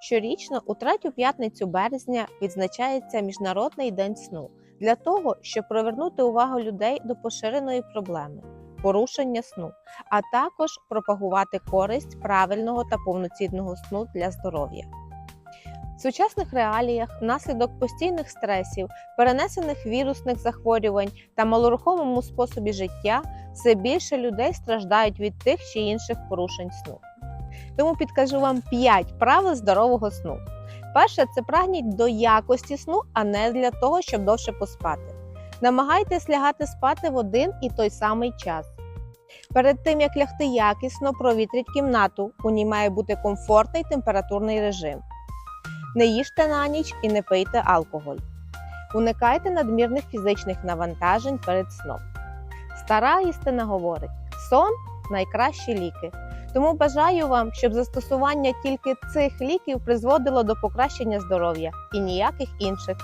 Щорічно у третю п'ятницю березня відзначається Міжнародний день сну для того, щоб привернути увагу людей до поширеної проблеми порушення сну, а також пропагувати користь правильного та повноцінного сну для здоров'я. В сучасних реаліях внаслідок постійних стресів, перенесених вірусних захворювань та малорухомому способі життя все більше людей страждають від тих чи інших порушень сну. Тому підкажу вам 5 правил здорового сну. Перше це прагніть до якості сну, а не для того, щоб довше поспати. Намагайтесь лягати спати в один і той самий час. Перед тим як лягти якісно, провітріть кімнату. У ній має бути комфортний температурний режим. Не їжте на ніч і не пийте алкоголь. Уникайте надмірних фізичних навантажень перед сном. Стара істина говорить: сон найкращі ліки. Тому бажаю вам, щоб застосування тільки цих ліків призводило до покращення здоров'я і ніяких інших.